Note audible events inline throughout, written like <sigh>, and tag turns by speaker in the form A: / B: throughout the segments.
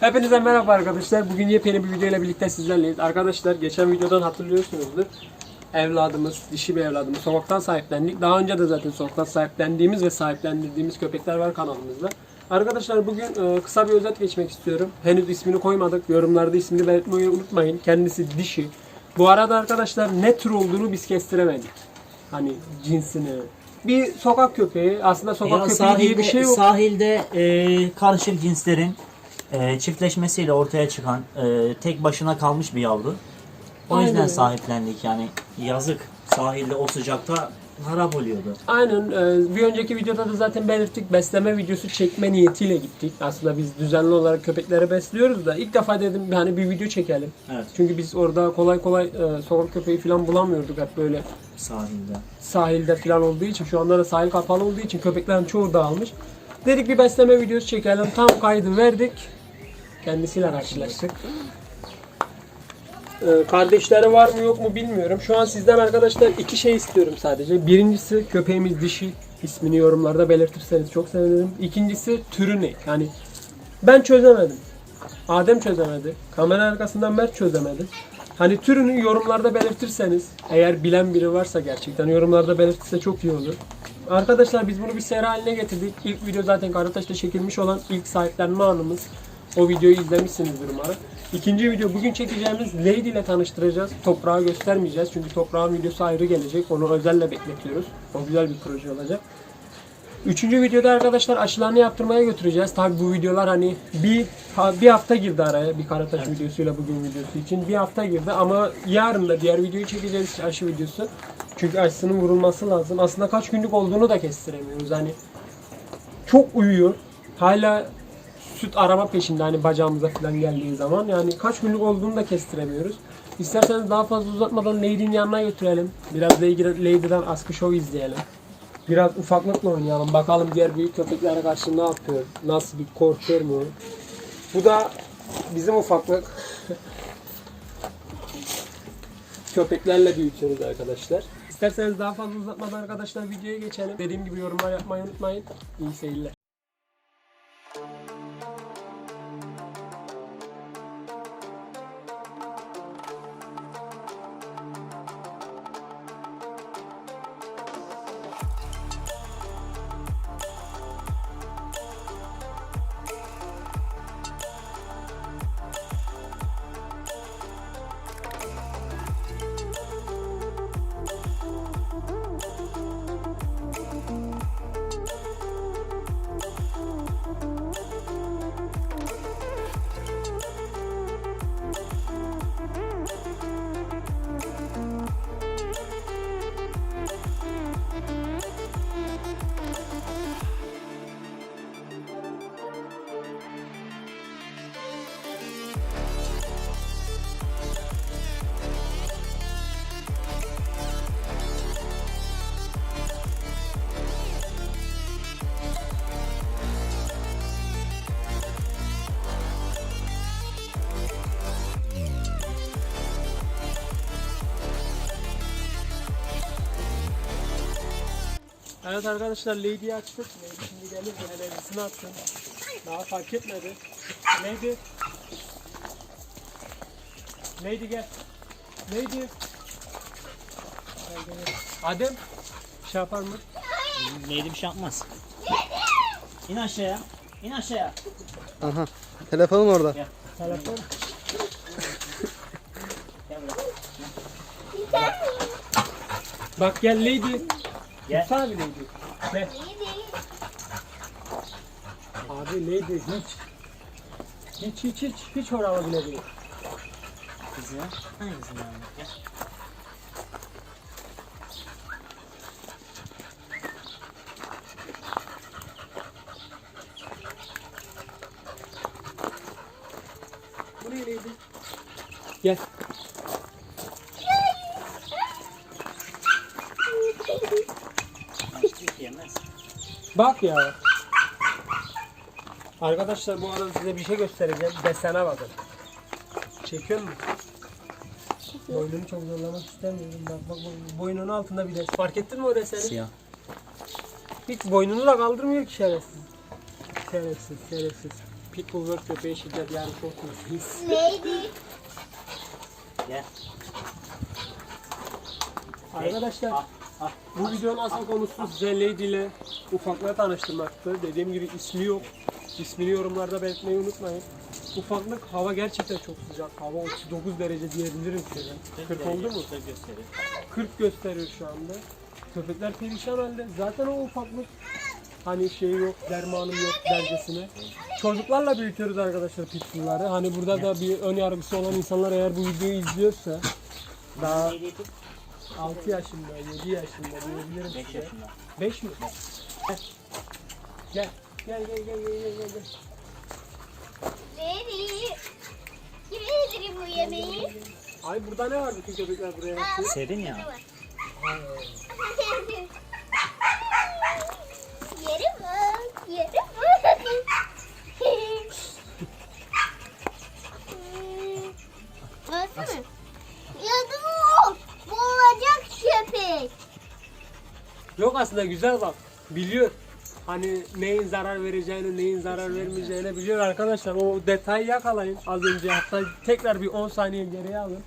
A: Hepinize merhaba arkadaşlar. Bugün yepyeni bir video ile birlikte sizlerleyiz. Arkadaşlar geçen videodan hatırlıyorsunuzdur. Evladımız, dişi bir evladımız sokaktan sahiplendik. Daha önce de zaten sokaktan sahiplendiğimiz ve sahiplendirdiğimiz köpekler var kanalımızda. Arkadaşlar bugün e, kısa bir özet geçmek istiyorum. Henüz ismini koymadık. Yorumlarda ismini belirtmeyi unutmayın. Kendisi dişi. Bu arada arkadaşlar ne tür olduğunu biz kestiremedik. Hani cinsini. Bir sokak köpeği. Aslında sokak
B: Ya
A: köpeği
B: sahilde,
A: diye bir şey yok.
B: sahilde e, karışık cinslerin e, çiftleşmesiyle ortaya çıkan e, tek başına kalmış bir yavru. O
A: Aynen
B: yüzden sahiplendik yani yazık sahilde o sıcakta harap oluyordu.
A: Aynen. e, Bir önceki videoda da zaten belirttik. Besleme videosu çekme niyetiyle gittik. Aslında biz düzenli olarak köpekleri besliyoruz da ilk defa dedim hani bir video çekelim.
B: Evet
A: Çünkü biz orada kolay kolay e, sokak köpeği falan bulamıyorduk hep böyle
B: sahilde.
A: sahilde falan olduğu için. Şu anda da sahil kapalı olduğu için köpeklerin çoğu dağılmış. Dedik bir besleme videosu çekelim. Tam kaydı verdik. Kendisiyle karşılaştık. Ee, kardeşleri var mı yok mu bilmiyorum. Şu an sizden arkadaşlar iki şey istiyorum sadece. Birincisi köpeğimiz dişi. ismini yorumlarda belirtirseniz çok sevinirim. İkincisi türü ne? Yani ben çözemedim. Adem çözemedi. Kamera arkasından Mert çözemedi. Hani türünü yorumlarda belirtirseniz, eğer bilen biri varsa gerçekten yorumlarda belirtirse çok iyi olur. Arkadaşlar biz bunu bir seri haline getirdik. İlk video zaten Karataş'ta çekilmiş olan ilk sahiplenme anımız. O videoyu izlemişsinizdir umarım. İkinci video bugün çekeceğimiz Lady ile tanıştıracağız. Toprağı göstermeyeceğiz çünkü toprağın videosu ayrı gelecek. Onu özelle bekletiyoruz. O güzel bir proje olacak. Üçüncü videoda arkadaşlar aşılarını yaptırmaya götüreceğiz. Tabi bu videolar hani bir bir hafta girdi araya bir Karataş videosuyla bugün videosu için. Bir hafta girdi ama yarın da diğer videoyu çekeceğiz aşı videosu. Çünkü aşısının vurulması lazım. Aslında kaç günlük olduğunu da kestiremiyoruz. Hani çok uyuyor. Hala süt arama peşinde hani bacağımıza falan geldiği zaman. Yani kaç günlük olduğunu da kestiremiyoruz. İsterseniz daha fazla uzatmadan Lady'nin yanına götürelim. Biraz Lady- Lady'den askı show izleyelim. Biraz ufaklıkla oynayalım. Bakalım diğer büyük köpeklere karşı ne yapıyor? Nasıl bir korkuyor mu? Bu da bizim ufaklık. <laughs> Köpeklerle büyütüyoruz arkadaşlar. İsterseniz daha fazla uzatmadan arkadaşlar videoya geçelim. Dediğim gibi yorumlar yapmayı unutmayın. İyi seyirler. Evet arkadaşlar Lady'yi açtık. Lady şimdi gelir yine Lady'sini atsın. Daha fark etmedi. Lady. Lady gel. Lady. Adem. Şey yapar mı?
B: Neydi bir şey yapmaz. İn aşağıya. İn aşağıya.
C: Aha. Telefonum orada.
A: Telefon.
B: Gel buraya.
A: Bak gel Lady.
B: Gel.
A: Tutsana bir Lady. Gel. Abi Lady hiç. Hiç hiç hiç hiç orama bile değil.
B: Kızı. Hangi kızın yanına? Gel.
A: Buraya. Gel.
B: Hiç yemez.
A: Bak ya. Arkadaşlar bu arada size bir şey göstereceğim. Desene bakın. Çekiyor musun? Boynunu çok zorlamak istemiyorum. Bak bak bak. Boynunun altında bir desen. Fark ettin mi o deseni?
B: Siyah.
A: Hiç boynunu da kaldırmıyor ki şerefsiz. Şerefsiz, şerefsiz. Pitbull World köpeği şiddet yani çok mutluyuz.
D: Lady.
B: Gel.
A: Arkadaşlar
B: ah.
A: Bu videonun asıl konusu size Lady ile ufaklığı tanıştırmaktı. Dediğim gibi ismi yok. İsmini yorumlarda belirtmeyi unutmayın. Ufaklık hava gerçekten çok sıcak. Hava 39 derece diyebilirim size. 40 oldu mu?
B: Şurada gösterir.
A: 40 gösteriyor şu anda. Köpekler perişan halde. Zaten o ufaklık hani şey yok, dermanım yok dercesine. Çocuklarla büyütüyoruz arkadaşlar pitbullları. Hani burada da bir ön yargısı olan insanlar eğer bu videoyu izliyorsa daha? 6 yaşında, 7 yaşında diyebilirim
B: 5
A: size.
B: yaşında.
A: 5 mi? Gel. Gel gel gel gel gel gel. gel.
D: Lady. Kim yedirir bu yemeği?
A: Ay burada ne var bütün köpekler buraya?
B: Serin ya.
D: Yeri
A: Aslında güzel bak. Biliyor. Hani neyin zarar vereceğini, neyin zarar vermeyeceğini biliyor arkadaşlar. O detayı yakalayın az önce. Hatta tekrar bir 10 saniye geriye alın.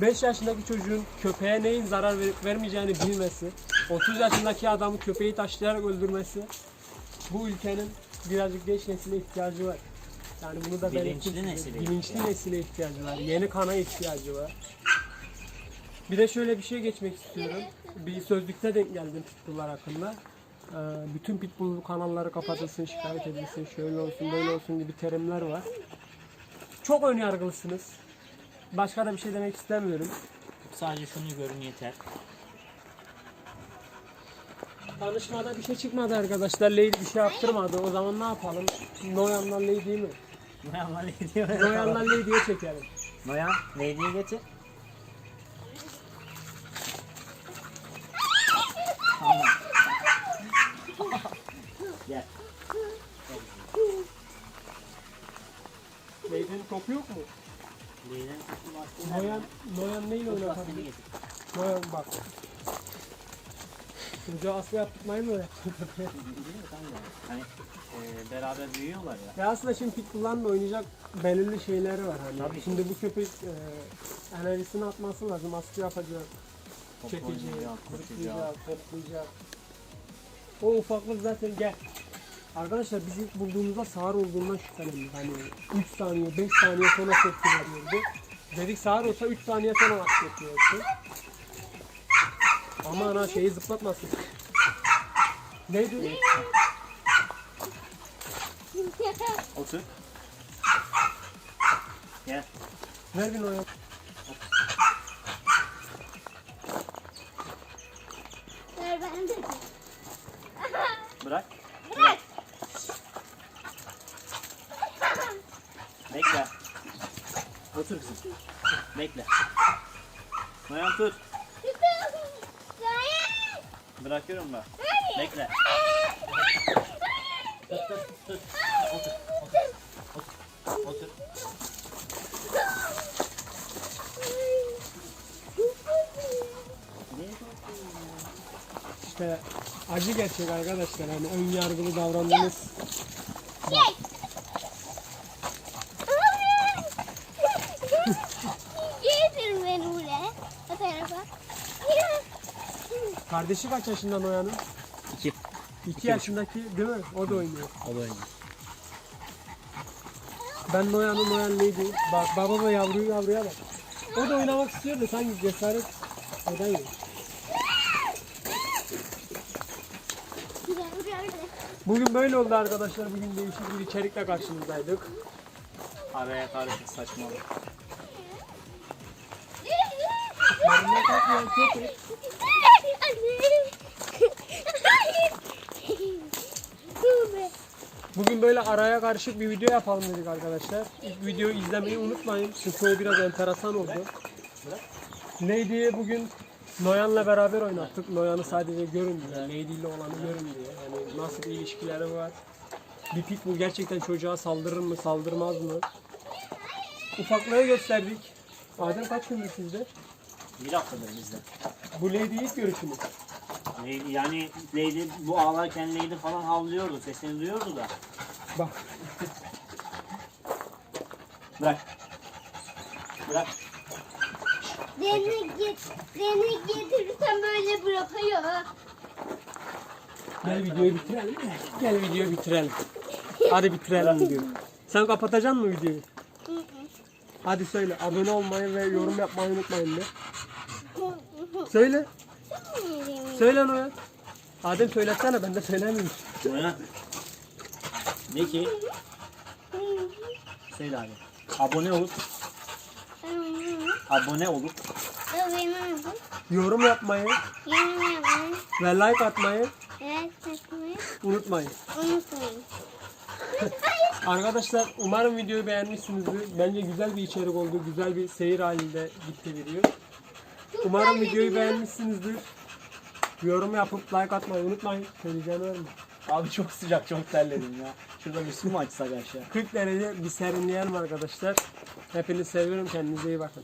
A: 5 yaşındaki çocuğun köpeğe neyin zarar verip vermeyeceğini bilmesi, 30 yaşındaki adamı köpeği taşlayarak öldürmesi bu ülkenin birazcık genç nesile ihtiyacı var. Yani bunu da
B: Bilinçli nesile
A: Bilinçli nesile ihtiyacı var. Yeni kana ihtiyacı var. Bir de şöyle bir şey geçmek istiyorum. Bir sözlükte denk geldim pitbulllar hakkında. Ee, bütün pitbull kanalları kapatılsın, şikayet edilsin, şöyle olsun, böyle olsun gibi terimler var. Çok önyargılısınız. Başka da bir şey demek istemiyorum.
B: Sadece şunu görün yeter.
A: Tanışmada bir şey çıkmadı arkadaşlar. Lady bir şey yaptırmadı. O zaman ne yapalım? Noyan'la Lady'yi mi?
B: Noyan var neydi?
A: Noyan'la Lady'ye çekelim.
B: Noyan neydiyi getir. Tamam. Gel.
A: Lady'nin topu yok mu?
B: Leyden
A: Noyan, Noyan neyle oynatabilir? Noyan bak. Çocuğa aslı yaptırmayı mı öğrettin?
B: Hani e, beraber büyüyorlar ya.
A: Ya aslında şimdi pitbull'ların da oynayacak belirli şeyleri var hani.
B: Tabii.
A: Şimdi bu köpek e, enerjisini atması lazım. Askı yapacak, çekecek, kırplayacak, toplayacak. O ufaklık zaten gel. Arkadaşlar biz ilk bulduğumuzda sağır olduğundan şüphelendik. Hani 3 saniye, 5 saniye sonra tepki veriyordu. Dedik sağır olsa 3 saniye sonra tepki versin. Ama ana şeyi zıplatmasın. Neydi?
B: Otur. Gel.
A: Ver bir Noyan.
D: Ver ben de.
B: Bırak. Bırak. Bekle. Otur kızım. Bekle. Noyan tut. Bırakıyorum ben. Bekle. Tut tut tut. Otur. Otur. Otur. Otur. Niye
A: İşte acı gerçek arkadaşlar. Hani ön yargılı davrandığınız
D: Getir beni buraya. O tarafa.
A: Kardeşi kaç yaşında Noyan'ın?
B: İki.
A: 2 yaşındaki değil mi? O da oynuyor.
B: O da oynuyor.
A: Ben Noyan'ın Noyan neydi? Bak baba yavruyu yavruya bak. O da oynamak istiyor da sanki cesaret edemiyor. Bugün böyle oldu arkadaşlar. Bugün değişik bir içerikle karşınızdaydık.
B: Araya karışık saçmalık.
A: Yanına kalkmayan köpek. Bugün böyle araya karışık bir video yapalım dedik arkadaşlar. İlk videoyu izlemeyi unutmayın. Çünkü o biraz enteresan oldu. Lady'yi bugün Noyan'la beraber oynattık. Noyan'ı sadece görün diye, Lady ile olanı görün diye. Yani nasıl bir ilişkileri var. Bir pitbull gerçekten çocuğa saldırır mı, saldırmaz mı? Ufaklığı gösterdik. Adem kaç gündür sizde?
B: Bir haftadır bizde.
A: Bu Lady ilk görüşümüz.
B: Lady, yani Lady bu ağlarken Lady falan havlıyordu. Sesini duyuyordu da.
A: Bak. <laughs>
B: Bırak. Bırak.
D: Deni, get, deni getirirsen böyle bırakıyor.
A: Gel videoyu bitirelim. Gel videoyu bitirelim. Hadi bitirelim videoyu. Sen kapatacaksın mı videoyu? Hadi söyle. Abone olmayı ve yorum yapmayı unutmayın de. Söyle. Söyle Noel. Adem söylesene ben de söylemiyorum.
B: Noyan. De ki söyle abi. Abone olup abone olup.
A: Yorum yapmayı
D: adım.
A: ve like atmayı
D: Evet, unutmayın. <laughs>
A: Arkadaşlar umarım videoyu beğenmişsinizdir. Bence güzel bir içerik oldu. Güzel bir seyir halinde gitti video. Umarım videoyu beğenmişsinizdir. Yorum yapıp like atmayı unutmayın. Söyleyeceğim var mı?
B: Abi çok sıcak çok terledim ya. Şurada bir su mu açsak aşağı?
A: 40 derece bir serinleyelim arkadaşlar. Hepinizi seviyorum. Kendinize iyi bakın.